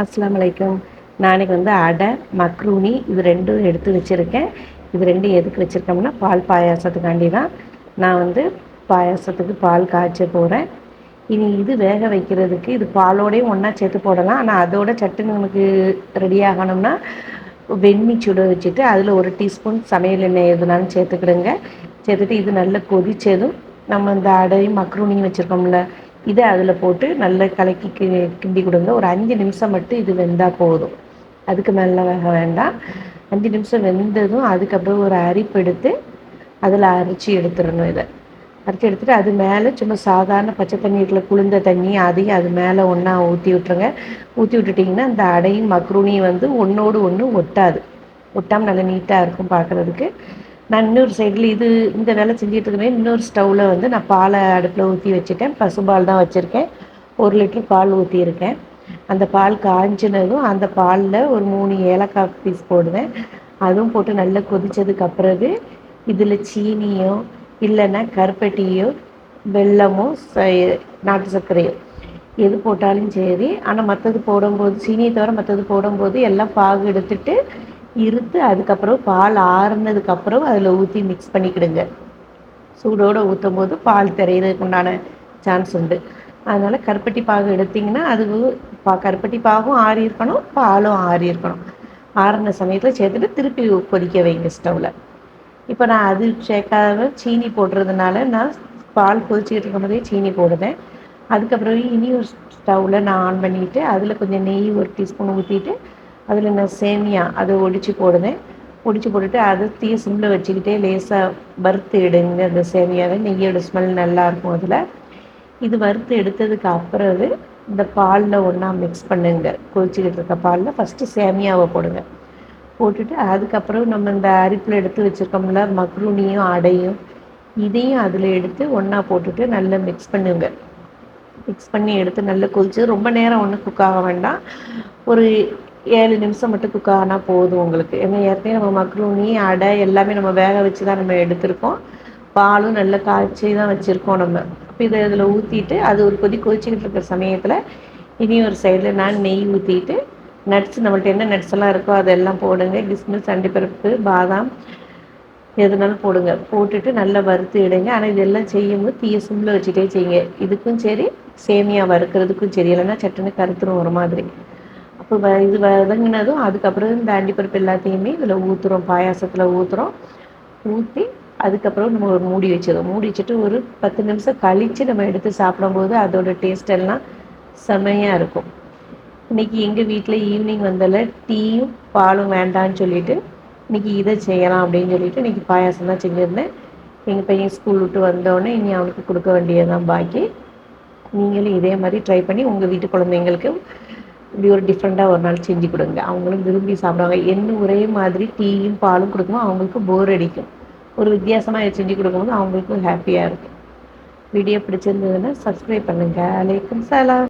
அஸ்லாம் வலைக்கும் நாளைக்கு வந்து அடை மக்ரூனி இது ரெண்டும் எடுத்து வச்சுருக்கேன். இது ரெண்டும் எதுக்கு வச்சுருக்கோம்னா பால் பாயாசத்துக்காண்டி தான் நான் வந்து பாயாசத்துக்கு பால் காய்ச்ச போகிறேன் இனி இது வேக வைக்கிறதுக்கு இது பாலோடையும் ஒன்றா சேர்த்து போடலாம். ஆனால் அதோட சட்டுன்னு நமக்கு ரெடி ஆகணும்னா வெண்ணி சுட வச்சுட்டு அதில் ஒரு டீஸ்பூன் சமையல் எண்ணெய் எதுனாலும் சேர்த்துக்கிடுங்க. சேர்த்துட்டு இது நல்லா கொதித்ததும் நம்ம இந்த அடையும் மக்ரூனியும் வச்சுருக்கோம்ல இதை அதில் போட்டு நல்லா கலக்கி கிண்டி கொடுங்க. ஒரு அஞ்சு நிமிஷம் மட்டும் இது வெந்தால் போதும். அதுக்கு மேலே வேக வேண்டாம். அஞ்சு நிமிஷம் வெந்ததும் அதுக்கப்புறம் ஒரு அரிப்பு எடுத்து அதில் அரைச்சி எடுத்துடணும் இதை. அரைச்சி எடுத்துகிட்டு அது மேலே சும்மா சாதாரண பச்சை தண்ணீரில் குளிர்ந்த தண்ணி அதையும் அது மேலே ஒன்றா ஊற்றி விட்ருங்க ஊற்றி விட்டுட்டிங்கன்னா அந்த அடையும் மக்ரூனியும் வந்து ஒன்றோடு ஒன்று ஒட்டாது. ஒட்டாமல் நல்லா நீட்டாக இருக்கும் பார்க்குறதுக்கு நான் இன்னொரு சைடில் இது இந்த வேலை செஞ்சுட்டு இருக்கேன் இன்னொரு ஸ்டவ்வில் வந்து நான் பாலை அடுப்பில் ஊற்றி வச்சுட்டேன். பசும்பால் தான் வச்சுருக்கேன். ஒரு லிட்டர் பால் ஊற்றியிருக்கேன் அந்த பால் காய்ச்சினதும் அந்த பாலில் ஒரு மூணு ஏலக்காய் பீஸ் போடுவேன். அதுவும் போட்டு நல்லா கொதித்ததுக்கு பிறகு இதில் சீனியோ இல்லைன்னா கருப்பட்டியோ வெல்லமோ நாட்டு சர்க்கரையோ எது போட்டாலும் சரி. ஆனால் மற்றது போடும்போது சீனியை தவிர மற்றது போடும்போது எல்லாம் பாகு எடுத்துட்டு இருத்து அதுக்கப்புறம் பால் ஆறுனதுக்கப்புறம் அதில் ஊற்றி மிக்ஸ் பண்ணிக்கிடுங்க. சூடோடு ஊற்றும் போது பால் தெரியறதுக்கு உண்டான சான்ஸ் உண்டு. அதனால் கருப்பட்டி பாகு எடுத்திங்கன்னா அது பா கருப்பட்டி பாகும் ஆறி இருக்கணும் பாலும் ஆறி இருக்கணும். ஆறின சமயத்தில் சேர்த்துட்டு திருப்பி கொதிக்க வைங்க ஸ்டவ்வில் இப்போ நான் அது சேர்க்காத சீனி போடுறதுனால நான் பால் கொதிச்சுக்கிட்டு இருக்கும் போதே சீனி போடுவேன். அதுக்கப்புறம் இனி ஒரு ஸ்டவ்வில் நான் ஆன் பண்ணிவிட்டு அதில் கொஞ்சம் நெய் ஒரு டீஸ்பூன் ஊற்றிட்டு அதில் நான் சேமியா அதை ஒடிச்சு போடுவேன். ஒடிச்சு போட்டுட்டு அதை தீ சிம்மில் வச்சுக்கிட்டே லேசாக வறுத்து எடுங்க அந்த சேமியாவை. நெய்யோட ஸ்மெல் நல்லாயிருக்கும் அதில். இது வறுத்து எடுத்ததுக்கு அப்புறம் இந்த பாலில் ஒன்றா மிக்ஸ் பண்ணுங்க. கொதிச்சுக்கிட்டு இருக்க பாலில் ஃபஸ்ட்டு சேமியாவை போடுங்க. போட்டுட்டு அதுக்கப்புறம் நம்ம இந்த அரிப்பில் எடுத்து வச்சுருக்கோம்ல மக்ரூனியும் அடையும் இதையும் அதில் எடுத்து ஒன்றா போட்டுட்டு நல்லா மிக்ஸ் பண்ணுங்க. மிக்ஸ் பண்ணி எடுத்து நல்லா கொதிச்சு ரொம்ப நேரம் ஒன்றும் குக் ஆக வேண்டாம். ஒரு ஏழு நிமிஷம் மட்டும் குக் ஆனால் போதும் உங்களுக்கு. ஏன்னா ஏற்கனவே நம்ம மக்ரூனி அடை எல்லாமே நம்ம வேக வச்சு தான் நம்ம எடுத்திருக்கோம். பாலும் நல்லா காய்ச்சி தான் வச்சுருக்கோம் நம்ம. அப்போ இதை இதில் ஊற்றிட்டு அது ஒரு கொதி கொதிச்சுக்கிட்டு இருக்கிற சமயத்தில் இனி ஒரு சைடில் நான் நெய் ஊற்றிட்டு நட்ஸ் நம்மள்ட்ட என்ன நட்ஸ் எல்லாம் இருக்கோ அதெல்லாம் போடுங்க. கிஸ்மிஸ் அண்டிப்பருப்பு பாதாம் எதுனாலும் போடுங்க. போட்டுட்டு நல்லா வறுத்து இடுங்க ஆனால் இதெல்லாம் செய்யும்போது தீய சிம்மில் வச்சுட்டே செய்யுங்க. இதுக்கும் சரி சேமியா வறுக்கிறதுக்கும் சரி. இல்லைன்னா சட்டுன்னு கருத்துரும் ஒரு மாதிரி. அப்போ இது வதங்கினதும் அதுக்கப்புறம் இந்த அண்டிப்பருப்பு எல்லாத்தையுமே இதில் ஊற்றுறோம் பாயாசத்தில் ஊற்றுறோம் ஊற்றி அதுக்கப்புறம் நம்ம ஒரு மூடி வச்சிடும் மூடி வச்சுட்டு ஒரு பத்து நிமிஷம் கழித்து நம்ம எடுத்து சாப்பிடும்போது அதோட டேஸ்ட் எல்லாம் செமையாக இருக்கும். இன்றைக்கி எங்கள் வீட்டில் ஈவினிங் வந்தால டீயும் பாலும் வேண்டான்னு சொல்லிட்டு இன்றைக்கி இதை செய்யலாம் அப்படின்னு சொல்லிட்டு இன்றைக்கி பாயாசம் தான் செஞ்சுருந்தேன். எங்கள் பையன் ஸ்கூல் விட்டு வந்தோடனே இனி அவனுக்கு கொடுக்க வேண்டியதுதான் பாக்கி. நீங்களும் இதே மாதிரி ட்ரை பண்ணி உங்கள் வீட்டு குழந்தைங்களுக்கு இப்படி ஒரு டிஃப்ரெண்ட்டாக ஒரு நாள் செஞ்சு கொடுங்க. அவங்களும் விரும்பி சாப்பிடுவாங்க. என்ன ஒரே மாதிரி டீயும் பாலும் கொடுக்கும்போது அவங்களுக்கு போர் அடிக்கும். ஒரு வித்தியாசமாக செஞ்சு கொடுக்கும்போது அவங்களுக்கும் ஹாப்பியாக இருக்கும். வீடியோ பிடிச்சிருந்ததுன்னா சப்ஸ்கிரைப் பண்ணுங்கள் அலைக்கும் சலாம்